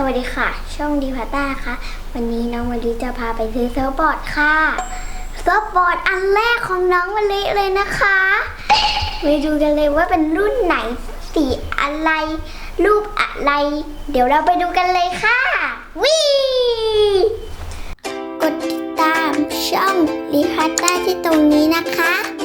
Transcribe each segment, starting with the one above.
สวัสดีค่ะ ช่องดีพาต้าค่ะ วันนี้น้องมะลิจะพาไปซื้อเซิร์ฟบอร์ดค่ะ เซิร์ฟบอร์ดอันแรกของน้องมะลิเลยนะคะไปดูกันเลยว่าเป็นรุ่นไหนสีอะไร รูปอะไร เดี๋ยวเราไปดูกันเลยค่ะวิกดติดตามช่องดีพาต้าที่ตรงนี้นะคะ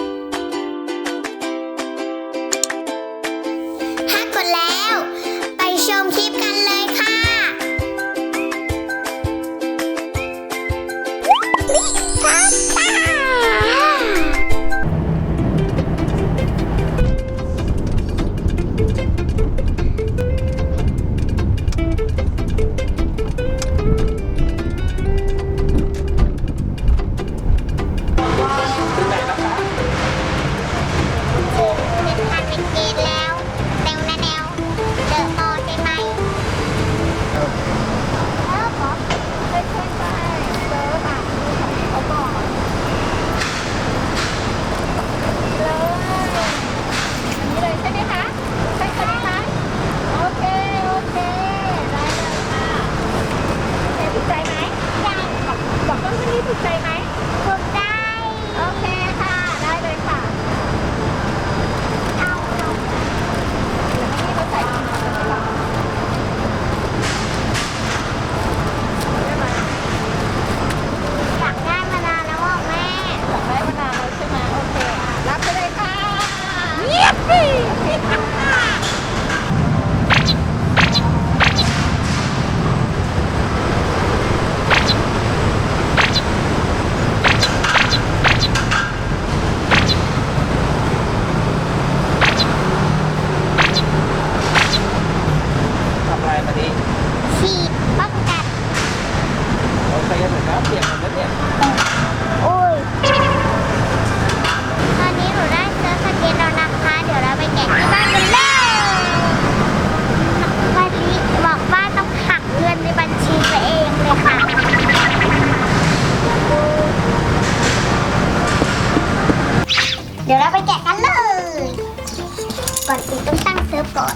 ต้องตั้งเซิร์ฟก่อน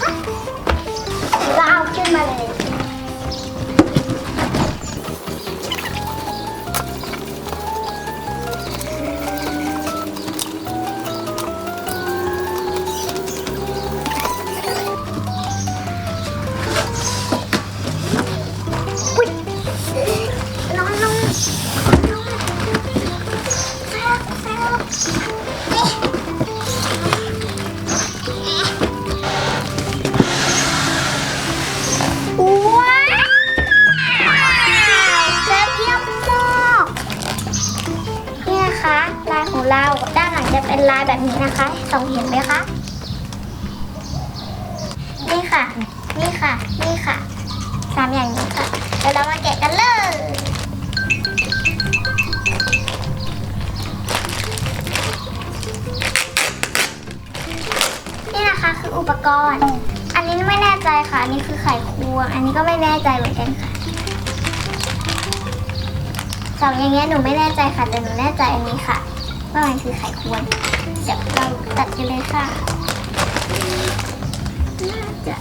ค่ะเราเอาขึ้นมาเลย จะเป็นลายแบบนี้นะคะสองเห็นไหมคะ นี่ค่ะ นี่ค่ะ นี่ค่ะสามอย่างนี้ค่ะเดี๋ยวเรามาแกะกันเลยนี่นะคะคืออุปกรณ์ อันนี้ไม่แน่ใจค่ะ อันนี้คือไขควง อันนี้ก็ไม่แน่ใจเหมือนกันค่ะสองอย่างเงี้ยหนูไม่แน่ใจค่ะ แต่หนูแน่ใจอันนี้ค่ะ ว่ามันคือไขควงเดี๋ยวเราตัดกันเลยค่ะน่าจะ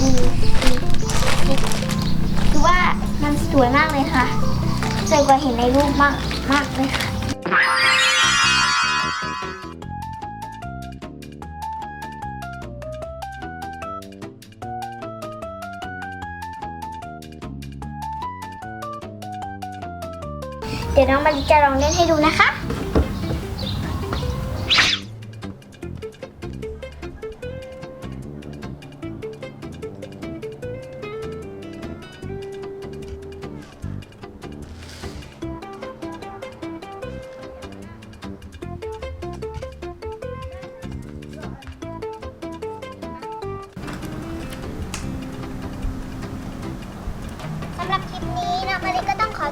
อืมอืมอืมคือว่ามันสวยมากเลยค่ะ สวยกว่าเห็นในรูปมากมากเลยค่ะเดี๋ยวน้องมาริจะลองเล่นให้ดูนะคะ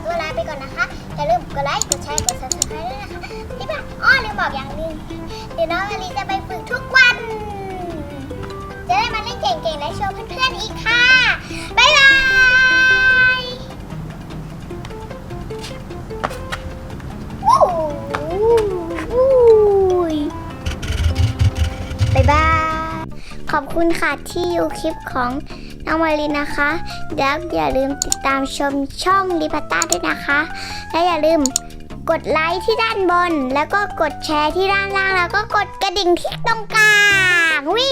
ตัวลาไปก่อนนะคะ อย่าลืมกดไลค์ กดแชร์ กด subscribe ด้วยนะคะที่บ้านอ้อลืมบอกอย่างหนึงเดี๋ยวน้องอาลีจะไป อบคุณค่ะที่ดูคลิปของน้องมารีนะคะแล้วอย่าลืมติดตามชมช่องลิปาต้าด้วยนะคะ และอย่าลืมกดไลค์ที่ด้านบน แล้วก็กดแชร์ที่ด้านล่าง แล้วก็กดกระดิ่งที่ตรงกลางวิ